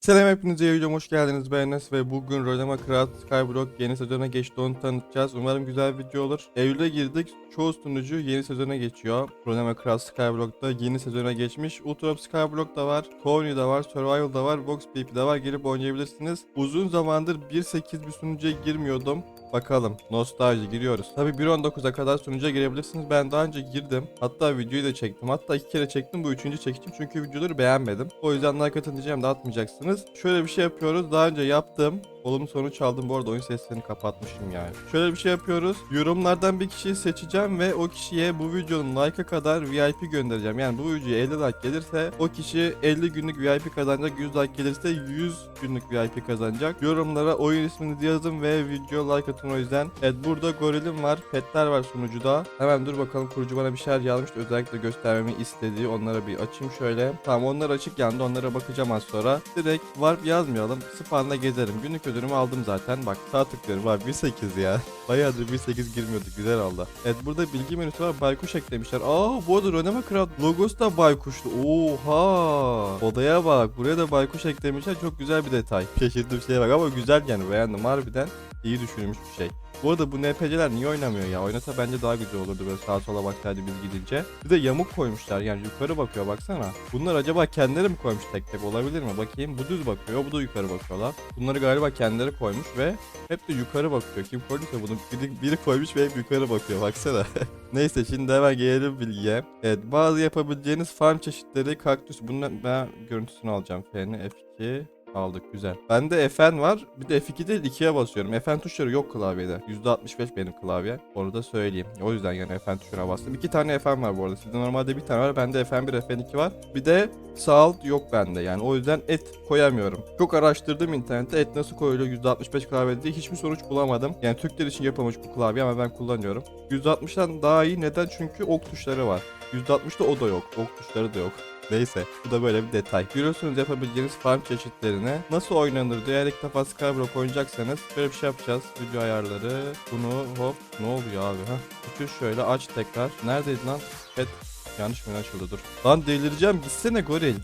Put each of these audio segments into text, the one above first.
Selam hepinize videoma hoş geldiniz ben Enes ve bugün Rolema Craft Skyblock yeni sezona geçti onu tanıtacağız. Umarım güzel bir video olur. Eylül'e girdik. Çoğu sunucu yeni sezona geçiyor. Rolema Craft Skyblock'ta yeni sezona geçmiş. Utrop Skyblock da var. Tony da var. Survival da var. Vox PP de var. Gelip oynayabilirsiniz. Uzun zamandır 1.8 bir sunucuya girmiyordum. Bakalım. Nostalji giriyoruz. Tabi 1.19'a kadar sunucuya girebilirsiniz. Ben daha önce girdim. Hatta videoyu da çektim. Hatta iki kere çektim. Bu üçüncü çektim. Çünkü videoları beğenmedim. O yüzden like atın diyeceğim de atmayacaksınız. Şöyle bir şey yapıyoruz. Daha önce yaptım. Olumlu sonuç aldım. Bu arada oyun seslerini kapatmışım yani. Şöyle bir şey yapıyoruz. Yorumlardan bir kişiyi seçeceğim ve o kişiye bu videonun like'a kadar VIP göndereceğim. Yani bu videoya 50 like gelirse o kişi 50 günlük VIP kazanacak. 100 like gelirse 100 günlük VIP kazanacak. Yorumlara oyun isminizi yazın ve video like atın o yüzden. Evet burada gorilim var. Petler var sunucuda. Hemen dur bakalım kurucu bana bir şeyler yazmıştı. Özellikle göstermemi istediği. Onlara bir açayım şöyle. Tamam onlar açık yandı. Onlara bakacağım az sonra. Direkt warp yazmayalım. Spawn'la gezerim. Günlük ödülümü aldım zaten. Bak sağ tıklıyorum. Var 1.8 ya. Bayağıdır 1.8 girmiyorduk. Güzel oldu. Evet burada bilgi menüsü var. Baykuş eklemişler. Aa bu arada Röneme Craft logosu da baykuşlu. Oha. Odaya bak. Buraya da baykuş eklemişler. Çok güzel bir detay. Şaşırdığım şeye bak ama güzel yani beğendim. Harbiden iyi düşünülmüş bir şey. Bu arada bu NPC'ler niye oynamıyor ya? Oynasa bence daha güzel olurdu böyle sağa sola baksaydı biz gidince. Bir de yamuk koymuşlar yani yukarı bakıyor baksana. Bunlar acaba kendileri mi koymuş tek tek olabilir mi? Bakayım bu düz bakıyor bu da yukarı bakıyorlar. Bunları galiba kendileri koymuş ve hep de yukarı bakıyor. Kim koyduysa bunu biri, biri koymuş ve hep yukarı bakıyor baksana. Neyse şimdi hemen gelelim bilgiye. Evet bazı yapabileceğiniz farm çeşitleri kaktüs. Bunun ben görüntüsünü alacağım. F'ni F2 Aldık güzel. Bende FN var. Bir de F2 değil 2'ye basıyorum. FN tuşları yok klavyede. %65 benim klavye. Onu da söyleyeyim. O yüzden yani FN tuşuna bastım. İki tane FN var bu arada. Sizde normalde bir tane var. Bende FN1, FN2 var. Bir de sağ alt yok bende. Yani o yüzden et koyamıyorum. Çok araştırdım internette. Et nasıl koyuluyor %65 klavyede diye hiçbir sonuç bulamadım. Yani Türkler için yapılmış bu klavye ama ben kullanıyorum. %60'dan daha iyi. Neden? Çünkü ok tuşları var. %60'da o da yok. Ok tuşları da yok. Neyse bu da böyle bir detay. Görüyorsunuz yapabileceğiniz farm çeşitlerini. Nasıl oynanır diye ilk defa Skyblock oynayacaksanız böyle bir şey yapacağız. Video ayarları. Bunu hop ne oluyor abi ha? Bütün şöyle aç tekrar. Neredeydi lan? Pet yanlış mı açıldı dur. Lan delireceğim gitsene goril.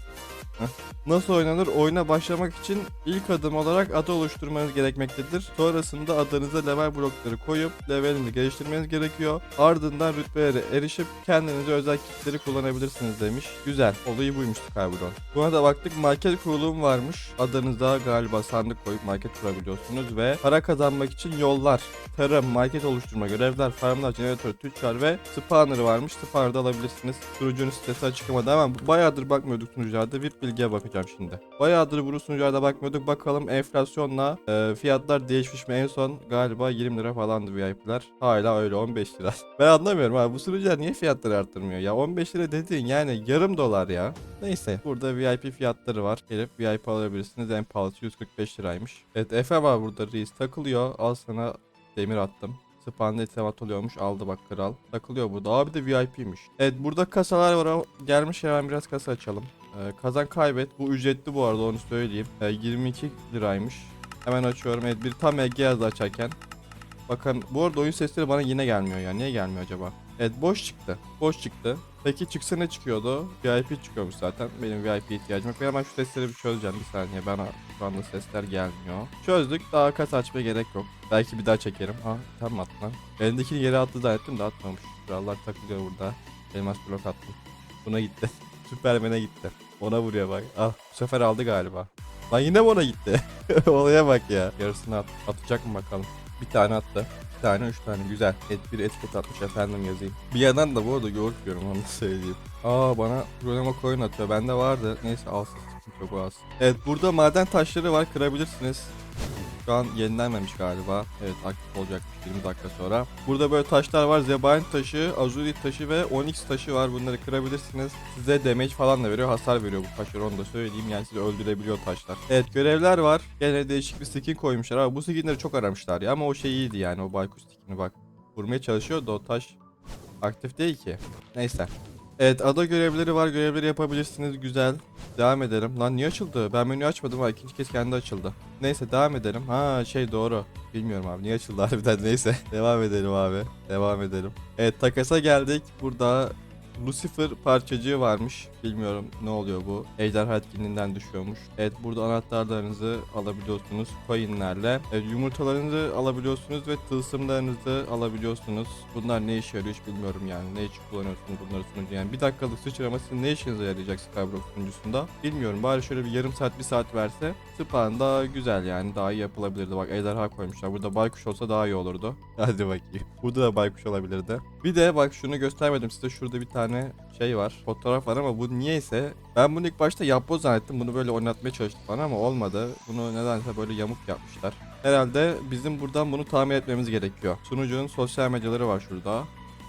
Nasıl oynanır? Oyuna başlamak için ilk adım olarak ada oluşturmanız gerekmektedir. Sonrasında adanıza level blokları koyup levelini geliştirmeniz gerekiyor. Ardından rütbelere erişip kendinize özel kitleri kullanabilirsiniz demiş. Güzel. Olayı buymuş Skyblock. Buna da baktık market kurulumu varmış. Adanızda galiba sandık koyup market kurabiliyorsunuz ve para kazanmak için yollar, tarım, market oluşturma, görevler, farmlar, jeneratör, tüccar ve spawner varmış. Spawner'da alabilirsiniz. Sunucunun sitesi açıklamada hemen bayağıdır bakmıyorduk sunucularda. Bir bilgiye bakacağım şimdi. Bayağıdır bu sunucularda bakmıyorduk. Bakalım enflasyonla e, fiyatlar değişmiş mi? En son galiba 20 lira falandı VIP'ler. Hala öyle 15 lira. Ben anlamıyorum abi bu sunucular niye fiyatları arttırmıyor ya? 15 lira dediğin yani yarım dolar ya. Neyse burada VIP fiyatları var. Gelip VIP alabilirsiniz. En pahalısı 145 liraymış. Evet Efe var burada reis takılıyor. Al sana demir attım. Spawn'da itemat oluyormuş. Aldı bak kral. Takılıyor burada. Abi de VIP'miş. Evet burada kasalar var. Gelmiş hemen biraz kasa açalım. Ee, kazan kaybet. Bu ücretli bu arada onu söyleyeyim. Ee, 22 liraymış. Hemen açıyorum. Evet bir tam EG yazdı açarken. Bakın bu arada oyun sesleri bana yine gelmiyor ya. Niye gelmiyor acaba? Evet boş çıktı. Boş çıktı. Peki çıksa ne çıkıyordu? VIP çıkıyormuş zaten. Benim VIP ihtiyacım yok. Ve hemen şu sesleri bir çözeceğim bir saniye. Bana şu anda sesler gelmiyor. Çözdük. Daha kasa açmaya gerek yok. Belki bir daha çekerim. Ha tam mı attı lan? Elindekini yere attı zannettim de atmamış. Krallar takılıyor burada. Elmas blok attım. Buna gitti. Süpermen'e gitti. Ona vuruyor bak. Ah bu sefer aldı galiba. Lan yine ona gitti? Olaya bak ya. Yarısını at. Atacak mı bakalım. Bir tane attı. Bir tane, üç tane. Güzel. Et bir etiket atmış efendim yazayım. Bir yandan da bu arada yoğurtmuyorum onu da söyleyeyim. Aa bana Ronema coin atıyor. Bende vardı. Neyse alsın. O alsın. Evet burada maden taşları var. Kırabilirsiniz. Şu an yenilenmemiş galiba. Evet aktif olacakmış 20 dakika sonra. Burada böyle taşlar var. Zebani taşı, azurit taşı ve onyx taşı var. Bunları kırabilirsiniz. Size damage falan da veriyor. Hasar veriyor bu taşlar onu da söyleyeyim. Yani sizi öldürebiliyor taşlar. Evet görevler var. Gene değişik bir skin koymuşlar. Ama bu skinleri çok aramışlar ya. Ama o şey iyiydi yani o baykuş skin'i bak. Vurmaya çalışıyor da o taş aktif değil ki. Neyse. Evet ada görevleri var. Görevleri yapabilirsiniz. Güzel. Devam edelim. Lan niye açıldı? Ben menüyü açmadım ha. ikinci kez kendi açıldı. Neyse devam edelim. Ha şey doğru. Bilmiyorum abi niye açıldı harbiden neyse. devam edelim abi. Devam edelim. Evet takasa geldik. Burada Lucifer parçacığı varmış. Bilmiyorum ne oluyor bu. Ejderha etkinliğinden düşüyormuş. Evet burada anahtarlarınızı alabiliyorsunuz coinlerle. Evet, yumurtalarınızı alabiliyorsunuz ve tılsımlarınızı alabiliyorsunuz. Bunlar ne işe yarıyor hiç bilmiyorum yani. Ne için kullanıyorsunuz bunları sunucu yani. Bir dakikalık sıçrama sizin ne işinize yarayacak Skyblock sunucusunda? Bilmiyorum. Bari şöyle bir yarım saat bir saat verse Spawn daha güzel yani. Daha iyi yapılabilirdi. Bak ejderha koymuşlar. Burada baykuş olsa daha iyi olurdu. Hadi bakayım. Burada da baykuş olabilirdi. Bir de bak şunu göstermedim size. Şurada bir tane şey var. Fotoğraf var ama bu niyeyse ben bunu ilk başta yapboz zannettim. Bunu böyle oynatmaya çalıştım bana ama olmadı. Bunu nedense böyle yamuk yapmışlar. Herhalde bizim buradan bunu tamir etmemiz gerekiyor. Sunucunun sosyal medyaları var şurada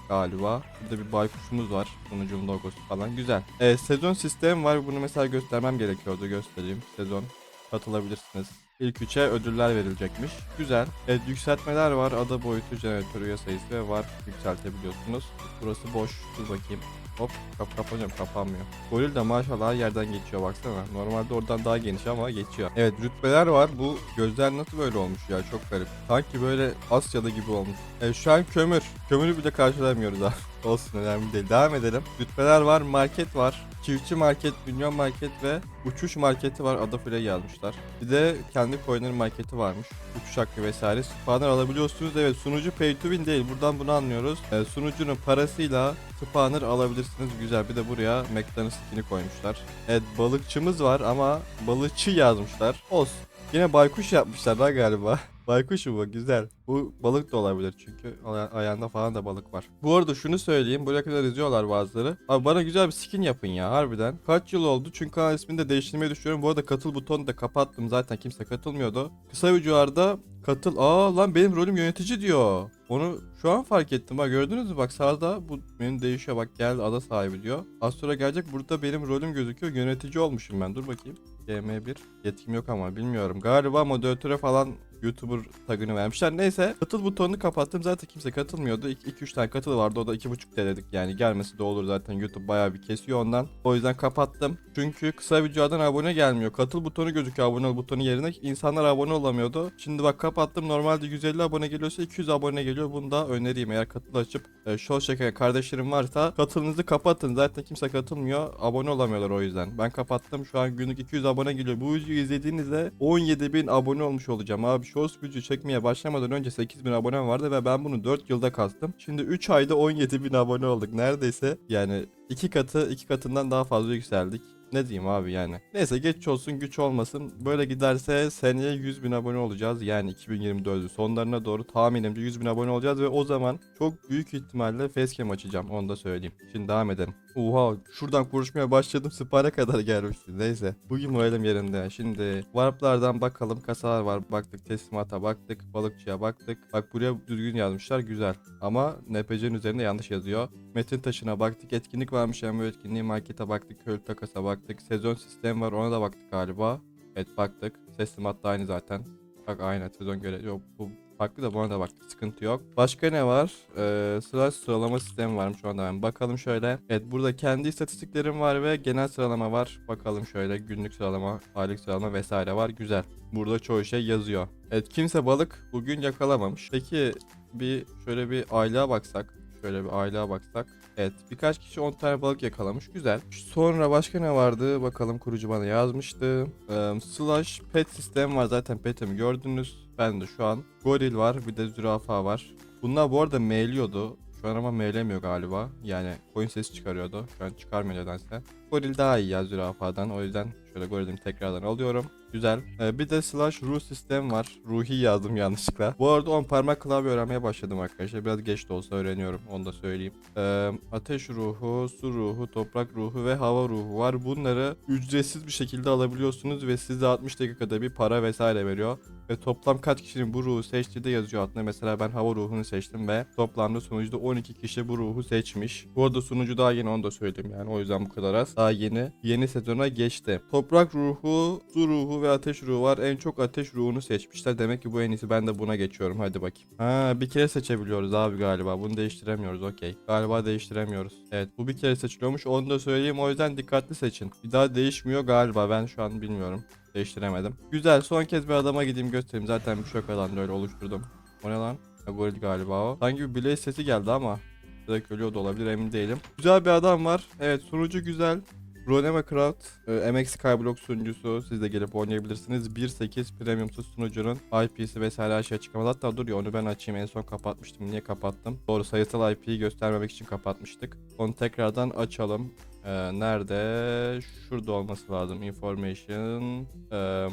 galiba. Burada bir baykuşumuz var. Sunucunun logosu falan. Güzel. Ee, sezon sistemi var. Bunu mesela göstermem gerekiyordu. Göstereyim. Sezon katılabilirsiniz. İlk üçe ödüller verilecekmiş. Güzel. Evet yükseltmeler var. Ada boyutu, jeneratör üye sayısı var yükseltebiliyorsunuz. Burası boş. Dur bakayım. Hop kap kapanıyorum kapanmıyor. Goril de maşallah yerden geçiyor baksana. Normalde oradan daha geniş ama geçiyor. Evet rütbeler var. Bu gözler nasıl böyle olmuş ya çok garip. Sanki böyle Asyalı gibi olmuş. Evet şu an kömür. Kömürü bile karşılamıyoruz abi. Olsun önemli değil. Devam edelim. Rütbeler var, market var. Çiftçi market, milyon market ve uçuş marketi var. Adafil'e gelmişler. Bir de kendi coin'lerin marketi varmış. Uçuş hakkı vesaire. Spawner alabiliyorsunuz. Evet sunucu pay to win değil. Buradan bunu anlıyoruz. Ee, sunucunun parasıyla spawner alabilirsiniz. Güzel. Bir de buraya McLaren skin'i koymuşlar. Evet balıkçımız var ama balıkçı yazmışlar. Olsun. Yine baykuş yapmışlar da galiba. Baykuş bu? Güzel. Bu balık da olabilir çünkü aya- ayağında falan da balık var. Bu arada şunu söyleyeyim. Buraya kadar izliyorlar bazıları. Abi bana güzel bir skin yapın ya harbiden. Kaç yıl oldu? Çünkü kanal ismini de değiştirmeyi düşünüyorum. Bu arada katıl butonunu da kapattım. Zaten kimse katılmıyordu. Kısa videolarda katıl. Aa lan benim rolüm yönetici diyor. Onu şu an fark ettim. Bak gördünüz mü? Bak sağda bu benim değişiyor. Bak geldi ada sahibi diyor. Az gelecek. Burada benim rolüm gözüküyor. Yönetici olmuşum ben. Dur bakayım. GM1 yetkim yok ama bilmiyorum. Galiba moderatöre falan YouTuber tagını vermişler. Neyse katıl butonunu kapattım. Zaten kimse katılmıyordu. 2-3 tane katıl vardı. O da 2.5 TL'lik yani. Gelmesi de olur zaten. YouTube bayağı bir kesiyor ondan. O yüzden kapattım. Çünkü kısa videodan abone gelmiyor. Katıl butonu gözüküyor abone ol butonu yerine. İnsanlar abone olamıyordu. Şimdi bak kapattım. Normalde 150 abone geliyorsa 200 abone geliyor. Bunu da önereyim. Eğer katıl açıp e, show çeken kardeşlerim varsa katılınızı kapatın. Zaten kimse katılmıyor. Abone olamıyorlar o yüzden. Ben kapattım. Şu an günlük 200 abone geliyor. Bu videoyu izlediğinizde 17.000 abone olmuş olacağım. Abi Shorts video çekmeye başlamadan önce 8000 abonem vardı ve ben bunu 4 yılda kastım. Şimdi 3 ayda 17.000 abone olduk. Neredeyse yani iki katı iki katından daha fazla yükseldik. Ne diyeyim abi yani. Neyse geç olsun güç olmasın. Böyle giderse seneye 100 bin abone olacağız. Yani 2024'ün sonlarına doğru tahminimce 100 bin abone olacağız. Ve o zaman çok büyük ihtimalle facecam açacağım. Onu da söyleyeyim. Şimdi devam edelim. Oha şuradan konuşmaya başladım. Spara kadar gelmişti. Neyse. Bugün moralim yerinde. Şimdi warplardan bakalım. Kasalar var. Baktık teslimata baktık. Balıkçıya baktık. Bak buraya düzgün yazmışlar. Güzel. Ama NPC'nin üzerinde yanlış yazıyor. Metin taşına baktık. Etkinlik varmış. Yani etkinliği markete baktık. Köylü takasa baktık. Sezon sistemi var. Ona da baktık galiba. Evet baktık. Teslimat da aynı zaten. Bak aynı sezon göre. Yok bu farklı da buna da baktık. Sıkıntı yok. Başka ne var? Ee, sıra sıralama sistemi varmış şu anda. Ben bakalım şöyle. Evet burada kendi istatistiklerim var ve genel sıralama var. Bakalım şöyle günlük sıralama, aylık sıralama vesaire var. Güzel. Burada çoğu şey yazıyor. Evet kimse balık bugün yakalamamış. Peki bir şöyle bir aylığa baksak. Şöyle bir aylığa baksak. Evet birkaç kişi 10 tane balık yakalamış. Güzel. Sonra başka ne vardı? Bakalım kurucu bana yazmıştı. Ee, slash pet sistem var. Zaten petimi gördünüz. Ben de şu an. Goril var. Bir de zürafa var. Bunlar bu arada mailiyordu. Şu an ama mailemiyor galiba. Yani coin sesi çıkarıyordu. Şu an çıkarmıyor nedense. Goril daha iyi ya zürafadan. O yüzden şöyle gorilimi tekrardan alıyorum. Güzel. Ee, bir de slash ruh sistem var. Ruhi yazdım yanlışlıkla. Bu arada 10 parmak klavye öğrenmeye başladım arkadaşlar. Biraz geç de olsa öğreniyorum. Onu da söyleyeyim. Ee, ateş ruhu, su ruhu, toprak ruhu ve hava ruhu var. Bunları ücretsiz bir şekilde alabiliyorsunuz ve size 60 dakikada bir para vesaire veriyor. Ve toplam kaç kişinin bu ruhu seçtiği de yazıyor altında. Mesela ben hava ruhunu seçtim ve toplamda sunucuda 12 kişi bu ruhu seçmiş. Bu arada sunucu daha yeni onu da söyleyeyim yani. O yüzden bu kadar az. Daha yeni. Yeni sezona geçti. Toprak ruhu, su ruhu ve ateş ruhu var. En çok ateş ruhunu seçmişler. Demek ki bu en iyisi. Ben de buna geçiyorum. Hadi bakayım. Ha bir kere seçebiliyoruz abi galiba. Bunu değiştiremiyoruz. Okey. Galiba değiştiremiyoruz. Evet bu bir kere seçiliyormuş. Onu da söyleyeyim. O yüzden dikkatli seçin. Bir daha değişmiyor galiba. Ben şu an bilmiyorum. Değiştiremedim. Güzel. Son kez bir adama gideyim göstereyim. Zaten bir şok alan da öyle oluşturdum. O ne lan? Goril galiba o. Sanki bir bileği sesi geldi ama. direkt ölüyor da olabilir emin değilim. Güzel bir adam var. Evet sunucu güzel. Ronema Craft, e, MX Skyblock sunucusu. Siz de gelip oynayabilirsiniz. 1.8 premiumsuz sunucunun IP'si vesaire her şey çıkamadı. Hatta dur ya onu ben açayım. En son kapatmıştım. Niye kapattım? Doğru sayısal IP'yi göstermemek için kapatmıştık. Onu tekrardan açalım. Ee, nerede? Şurada olması lazım. Information. Eee,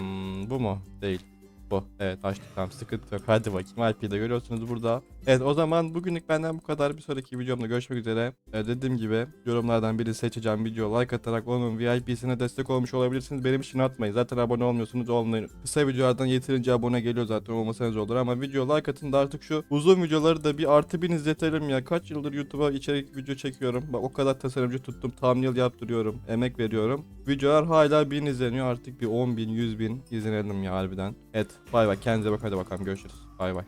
bu mu? Değil. Bu. Evet açtık tamam sıkıntı yok. Hadi bakayım IP'yi de görüyorsunuz burada. Evet o zaman bugünlük benden bu kadar. Bir sonraki videomda görüşmek üzere. Ee, dediğim gibi yorumlardan biri seçeceğim video like atarak onun VIP'sine destek olmuş olabilirsiniz. Benim için atmayın. Zaten abone olmuyorsunuz olmayın. Kısa videolardan yeterince abone geliyor zaten olmasanız olur ama video like atın da artık şu uzun videoları da bir artı bin izletelim ya. Kaç yıldır YouTube'a içerik video çekiyorum. Bak o kadar tasarımcı tuttum. Thumbnail yaptırıyorum. Emek veriyorum. Videolar hala bin izleniyor. Artık bir 10 bin 100 bin izlenelim ya harbiden. Evet bay bay. Kendinize bakın hadi bakalım görüşürüz. Bay bay.